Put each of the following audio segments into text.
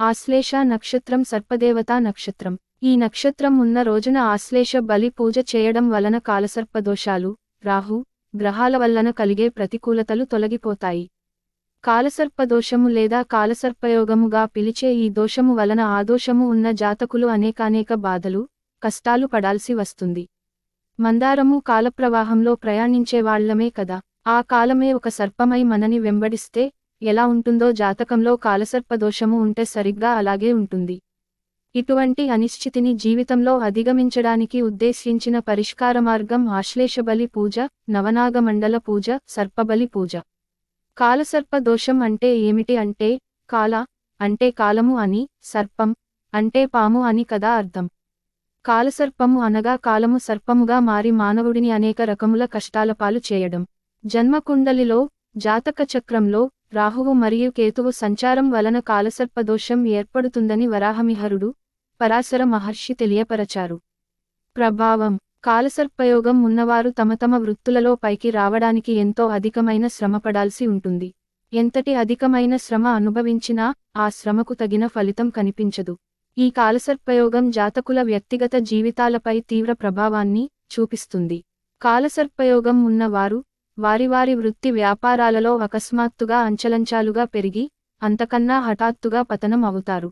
ఆశ్లేష నక్షత్రం సర్పదేవతా నక్షత్రం. ఈ నక్షత్రం ఉన్న రోజున ఆశ్లేష బలి పూజ చేయడం వలన కాలసర్పదోషాలు రాహు గ్రహాల వలన కలిగే ప్రతికూలతలు తొలగిపోతాయి. కాలసర్పదోషము లేదా కాలసర్పయోగముగా పిలిచే ఈ దోషము వలన ఆదోషము ఉన్న జాతకులు అనేకానేక బాధలు కష్టాలు పడాల్సి వస్తుంది. మందారము కాలప్రవాహంలో ప్రయాణించేవాళ్ళమే కదా. ఆ కాలమే ఒక సర్పమై మనని వెంబడిస్తే ఎలా ఉంటుందో జాతకంలో కాలసర్పదోషము ఉంటే సరిగ్గా అలాగే ఉంటుంది. ఇటువంటి అనిశ్చితిని జీవితంలో అధిగమించడానికి ఉద్దేశించిన పరిష్కార మార్గం ఆశ్లేషబలి పూజ నవనాగమండల పూజ సర్పబలి పూజ. కాలసర్ప దోషం అంటే ఏమిటి అంటే కాల అంటే కాలము అని సర్పం అంటే పాము అని కదా అర్థం. కాలసర్పము అనగా కాలము సర్పముగా మారి మానవుడిని అనేక రకముల కష్టాల పాలు చేయడం. జన్మకుండలిలో జాతక చక్రంలో రాహువు మరియు కేతువు సంచారం వలన కాలసర్పదోషం ఏర్పడుతుందని వరాహమిహరుడు పరాశర మహర్షి తెలియపరచారు. ప్రభావం కాలసర్పయోగం ఉన్నవారు తమ తమ వృత్తులలో పైకి రావడానికి ఎంతో అధికమైన శ్రమపడాల్సి ఉంటుంది. ఎంతటి అధికమైన శ్రమ అనుభవించినా ఆ శ్రమకు తగిన ఫలితం కనిపించదు. ఈ కాలసర్పయోగం జాతకుల వ్యక్తిగత జీవితాలపై తీవ్ర ప్రభావాన్ని చూపిస్తుంది. కాలసర్పయోగం ఉన్నవారు వారి వారి వృత్తి వ్యాపారాలలో అకస్మాత్తుగా అంచలంచాలుగా పెరిగి అంతకన్నా హఠాత్తుగా పతనం అవుతారు.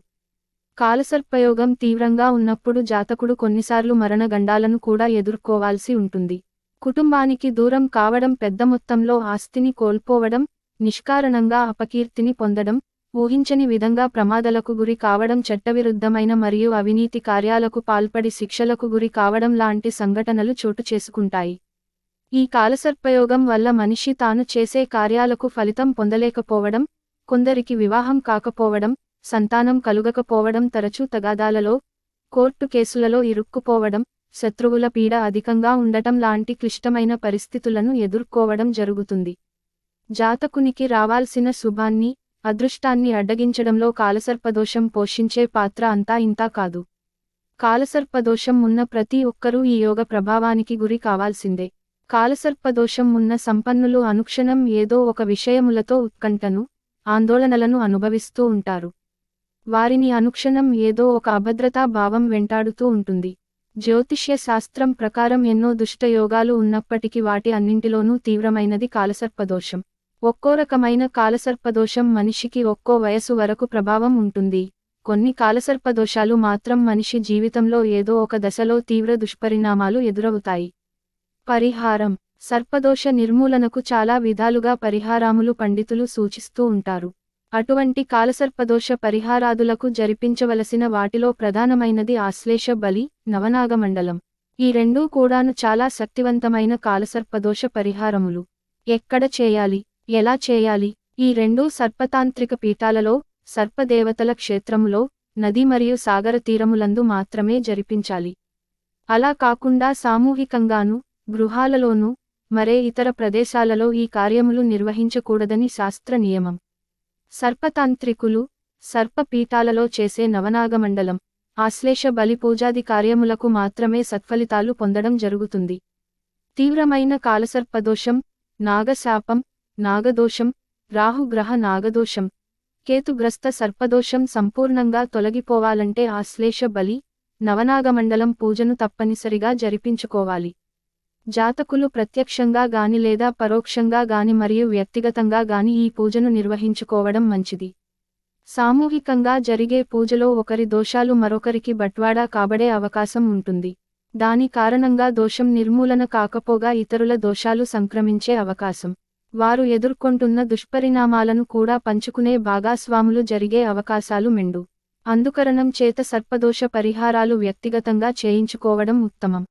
కాలసర్పయోగం తీవ్రంగా ఉన్నప్పుడు జాతకుడు కొన్నిసార్లు మరణగండాలను కూడా ఎదుర్కోవాల్సి ఉంటుంది. కుటుంబానికి దూరం కావడం పెద్ద మొత్తంలో ఆస్తిని కోల్పోవడం నిష్కారణంగా అపకీర్తిని పొందడం ఊహించని విధంగా ప్రమాదాలకు గురి కావడం చట్టవిరుద్ధమైన మరియు అవినీతి కార్యాలకు పాల్పడి శిక్షలకు గురి కావడం లాంటి సంఘటనలు చోటు చేసుకుంటాయి. ఈ కాలసర్పయోగం వల్ల మనిషి తాను చేసే కార్యాలకు ఫలితం పొందలేకపోవడం కొందరికి వివాహం కాకపోవడం సంతానం కలుగకపోవడం తరచూ తగాదాలలో కోర్టు కేసులలో ఇరుక్కుపోవడం శత్రువుల పీడ అధికంగా ఉండటం లాంటి క్లిష్టమైన పరిస్థితులను ఎదుర్కోవడం జరుగుతుంది. జాతకునికి రావాల్సిన శుభాన్ని అదృష్టాన్ని అడ్డగించడంలో కాలసర్పదోషం పోషించే పాత్ర అంతా ఇంతా కాదు. కాలసర్పదోషం ఉన్న ప్రతి ఒక్కరూ ఈ యోగ ప్రభావానికి గురి కావాల్సిందే. కాలసర్పదోషం ఉన్న సంపన్నులు అనుక్షణం ఏదో ఒక విషయములతో ఉత్కంఠను ఆందోళనలను అనుభవిస్తూ ఉంటారు. వారిని అనుక్షణం ఏదో ఒక అభద్రతా భావం వెంటాడుతూ ఉంటుంది. జ్యోతిష్య శాస్త్రం ప్రకారం ఎన్నో దుష్టయోగాలు ఉన్నప్పటికీ వాటి అన్నింటిలోనూ తీవ్రమైనది కాలసర్పదోషం. ఒక్కో రకమైన కాలసర్పదోషం మనిషికి ఒక్కో వయసు వరకు ప్రభావం ఉంటుంది. కొన్ని కాలసర్పదోషాలు మాత్రం మనిషి జీవితంలో ఏదో ఒక దశలో తీవ్ర దుష్పరిణామాలు ఎదురవుతాయి. పరిహారం. సర్పదోష నిర్మూలనకు చాలా విధాలుగా పరిహారాములు పండితులు సూచిస్తూ ఉంటారు. అటువంటి కాలసర్పదోష పరిహారాదులకు జరిపించవలసిన వాటిలో ప్రధానమైనది ఆశ్లేష బలి నవనాగమండలం. ఈ రెండూ కూడాను చాలా శక్తివంతమైన కాలసర్పదోష పరిహారములు. ఎక్కడ చేయాలి? ఎలా చేయాలి? ఈ రెండూ సర్పతాంత్రిక పీఠాలలో సర్పదేవతల క్షేత్రములో నది మరియు సాగర తీరములందు మాత్రమే జరిపించాలి. అలా కాకుండా సామూహికంగాను గృహాలలోనూ మరే ఇతర ప్రదేశాలలో ఈ కార్యములు నిర్వహించకూడదని శాస్త్ర నియమం సర్పతాంత్రికులు సర్పపీఠాలలో చేసే నవనాగమండలం ఆశ్లేష బలి పూజాది కార్యములకు మాత్రమే సత్ఫలితాలు పొందడం జరుగుతుంది. తీవ్రమైన కాలసర్పదోషం నాగశాపం నాగదోషం రాహుగ్రహ నాగదోషం కేతుగ్రస్త సర్పదోషం సంపూర్ణంగా తొలగిపోవాలంటే ఆశ్లేష బలి నవనాగమండలం పూజను తప్పనిసరిగా జరిపించుకోవాలి. జాతకులు ప్రత్యక్షంగా గాని లేదా పరోక్షంగా గాని మరియు వ్యక్తిగతంగా గాని ఈ పూజను నిర్వహించుకోవడం మంచిది. సామూహికంగా జరిగే పూజలో ఒకరి దోషాలు మరొకరికి బట్వాడా కాబడే అవకాశం ఉంటుంది. దాని కారణంగా దోషం నిర్మూలన కాకపోగా ఇతరుల దోషాలు సంక్రమించే అవకాశం. వారు ఎదుర్కొంటున్న దుష్పరిణామాలను కూడా పంచుకునే భాగాస్వాములు జరిగే అవకాశాలు మెండు. అందుకరణం చేత సర్పదోష పరిహారాలు వ్యక్తిగతంగా చేయించుకోవడం ఉత్తమం.